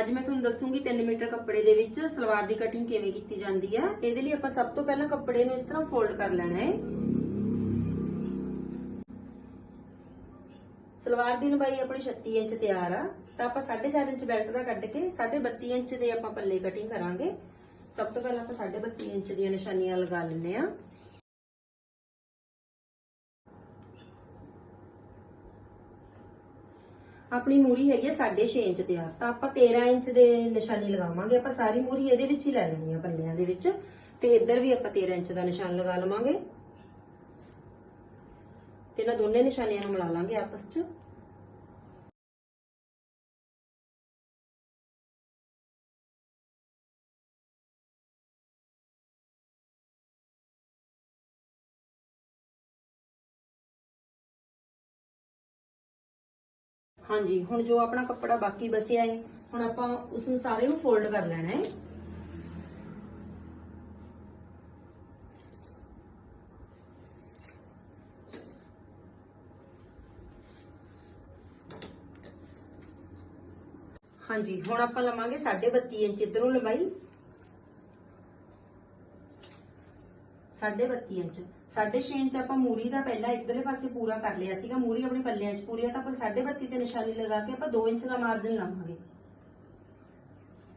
ਅੱਜ ਮੈਂ ਤੁਹਾਨੂੰ ਦੱਸੂਗੀ 3 ਮੀਟਰ ਕੱਪੜੇ ਦੇ ਵਿੱਚ ਸਲਵਾਰ ਦੀ ਕਟਿੰਗ ਕਿਵੇਂ ਕੀਤੀ ਜਾਂਦੀ ਹੈ ਇਹਦੇ ਲਈ ਆਪਾਂ ਸਭ ਤੋਂ ਪਹਿਲਾਂ ਕੱਪੜੇ ਨੂੰ ਇਸ ਤਰ੍ਹਾਂ ਫੋਲਡ ਕਰ ਲੈਣਾ ਹੈ। ਸਲਵਾਰ ਦੀ ਲੰਬਾਈ ਆਪਣੀ 36 ਇੰਚ ਤਿਆਰ ਆ। ਤਾਂ ਆਪਾਂ 4.5 ਇੰਚ ਬੈਲਟ ਦਾ ਕੱਢ ਕੇ 32.5 ਇੰਚ ਦੇ ਆਪਾਂ ਪੱਲੇ ਕਟਿੰਗ ਕਰਾਂਗੇ। ਸਭ ਤੋਂ ਪਹਿਲਾਂ ਆਪਾਂ 32.5 ਇੰਚ ਦੀਆਂ ਨਿਸ਼ਾਨੀਆਂ ਲਗਾ ਲੈਂਦੇ ਆ ਆਪਣੀ ਮੂਰੀ ਹੈਗੀ 6.5 ਇੰਚ ਤੇ ਆ। ਤਾਂ ਆਪਾਂ 13 ਇੰਚ ਦੇ ਨਿਸ਼ਾਨੀ ਲਗਾਵਾਂਗੇ। ਆਪਾਂ ਸਾਰੀ ਮੂਰੀ ਇਹਦੇ ਵਿੱਚ ਹੀ ਲੈ ਲੈਣੀ ਆ ਪੱਲਿਆਂ ਦੇ ਵਿੱਚ। ਤੇ ਇੱਧਰ ਵੀ ਆਪਾਂ 13 ਇੰਚ ਦਾ ਨਿਸ਼ਾਨ ਲਗਾ ਲਵਾਂਗੇ। ਤੇ ਇਹਨਾਂ ਦੋਨੇ ਨਿਸ਼ਾਨੀਆਂ ਨੂੰ ਮਿਲਾ ਲਾਂਗੇ ਆਪਸ 'ਚ। ਹਾਂਜੀ, ਹੁਣ ਜੋ ਆਪਣਾ ਕੱਪੜਾ ਬਾਕੀ ਬਚਿਆ ਹੈ ਹੁਣ ਆਪਾਂ ਉਸ ਨੂੰ ਸਾਰੇ ਨੂੰ ਫੋਲਡ ਕਰ ਲੈਣਾ ਹੈ ਹਾਂਜੀ, ਹੁਣ ਆਪਾਂ ਲਵਾਂਗੇ 32.5 ਇੰਚ ਇਧਰੋਂ ਲੰਬਾਈ। 32.5 ਇੰਚ 6.5 ਇੰਚ ਆਪਾਂ ਮੂਰੀ ਦਾ ਪਹਿਲਾਂ ਇਧਰਲੇ ਪਾਸੇ ਪੂਰਾ ਕਰ ਲਿਆ ਸੀਗਾ, ਮੂਰੀ ਆਪਣੇ ਪੱਲਿਆਂ 'ਚ ਪੂਰੀ ਆ, ਤਾਂ ਆਪਾਂ 32.5 ਤੇ ਨਿਸ਼ਾਨੀ ਲਗਾ ਕੇ ਆਪਾਂ 2 ਇੰਚ ਦਾ ਮਾਰਜਨ ਲਾਵਾਂਗੇ।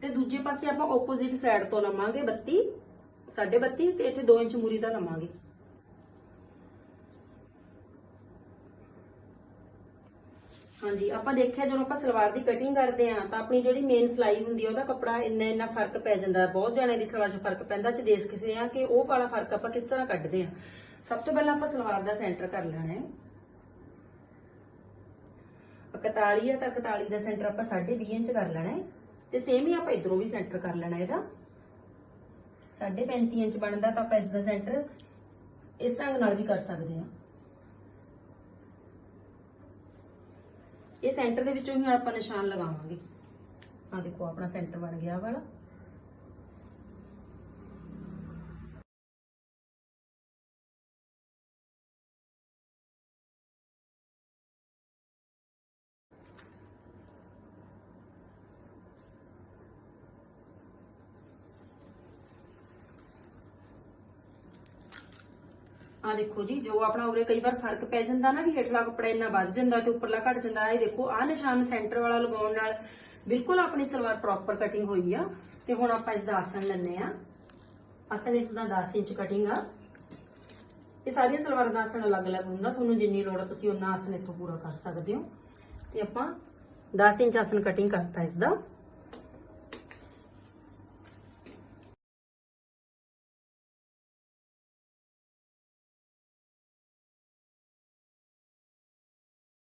ਤੇ ਦੂਜੇ ਪਾਸੇ ਆਪਾਂ ਆਪੋਜ਼ਿਟ ਸਾਈਡ ਤੋਂ ਲਵਾਂਗੇ 32 32.5 ਤੇ ਇੱਥੇ 2 ਇੰਚ ਮੂਰੀ ਦਾ ਲਵਾਂਗੇ। ਹਾਂਜੀ, ਆਪਾਂ ਦੇਖਿਆ ਜਦੋਂ ਆਪਾਂ ਸਲਵਾਰ ਦੀ ਕਟਿੰਗ ਕਰਦੇ ਆ ਤਾਂ ਆਪਣੀ ਜਿਹੜੀ ਮੇਨ ਸਲਾਈ ਹੁੰਦੀ ਆ, ਉਹਦਾ ਕੱਪੜਾ ਇੰਨਾ ਇੰਨਾ ਫ਼ਰਕ ਪੈ ਜਾਂਦਾ ਬਹੁਤ ਜਾਣੇ ਦੀ ਸਲਵਾਰ 'ਚ ਫ਼ਰਕ ਪੈਂਦਾ ਚ ਦੇਖ ਸਕਦੇ ਆ ਕਿ ਉਹ ਵਾਲਾ ਫ਼ਰਕ ਆਪਾਂ ਕਿਸ ਤਰ੍ਹਾਂ ਕੱਢਦੇ ਆ ਸਭ ਤੋਂ ਪਹਿਲਾਂ ਆਪਾਂ ਸਲਵਾਰ ਦਾ ਸੈਂਟਰ ਕਰ ਲੈਣਾ ਹੈ। 41 ਆ ਤਾਂ 41 ਦਾ ਸੈਂਟਰ ਆਪਾਂ 20.5 ਇੰਚ ਕਰ ਲੈਣਾ ਹੈ। ਤੇ ਸੇਮ ਹੀ ਆਪਾਂ ਇਧਰੋਂ ਵੀ ਸੈਂਟਰ ਕਰ ਲੈਣਾ ਇਹਦਾ। 35 ਇੰਚ ਬਣਦਾ ਤਾਂ ਆਪਾਂ ਇਸ ਦਾ ਸੈਂਟਰ ਇਸ ਢੰਗ ਨਾਲ ਵੀ ਕਰ ਸਕਦੇ ਆ ਇਹ ਸੈਂਟਰ ਦੇ ਵਿੱਚੋਂ ਹੀ ਆਪਾਂ ਨਿਸ਼ਾਨ ਲਗਾਵਾਂਗੇ। ਆ ਦੇਖੋ, ਆਪਣਾ ਸੈਂਟਰ ਬਣ ਗਿਆ ਵਾਲਾ। ਆ ਦੇਖੋ ਜੀ, ਜੋ ਆਪਣਾ ਉਰੇ ਕਈ ਵਾਰ ਫ਼ਰਕ ਪੈ ਜਾਂਦਾ ਨਾ, ਵੀ ਹੇਠਲਾ ਕੱਪੜਾ ਇੰਨਾ ਵੱਧ ਜਾਂਦਾ ਤੇ ਉੱਪਰਲਾ ਘਟ ਜਾਂਦਾ ਇਹ ਦੇਖੋ ਆ ਨਿਸ਼ਾਨ ਸੈਂਟਰ ਵਾਲਾ ਲਗਾਉਣ ਨਾਲ ਬਿਲਕੁਲ ਆਪਣੀ ਸਲਵਾਰ ਪ੍ਰੋਪਰ ਕਟਿੰਗ ਹੋਈ ਆ। ਤੇ ਹੁਣ ਆਪਾਂ ਇਸ ਦਾ ਆਸਣ ਲੈਣੇ ਆ ਆਸਣ ਇਸ ਦਾ 10 ਇੰਚ ਕਟਿੰਗ ਆ। ਇਹ ਸਾਰੀਆਂ ਸਲਵਾਰਾਂ ਦਾ ਆਸਣ ਅਲੱਗ-ਅਲੱਗ ਹੁੰਦਾ, ਤੁਹਾਨੂੰ ਜਿੰਨੀ ਲੋੜ ਆ ਤੁਸੀਂ ਉਹਨਾਂ ਆਸਣ ਇੱਥੋਂ ਪੂਰਾ ਕਰ ਸਕਦੇ ਹੋ। ਤੇ ਆਪਾਂ 10 ਇੰਚ ਆਸਣ ਕਟਿੰਗ ਕਰਤਾ ਇਸ ਦਾ।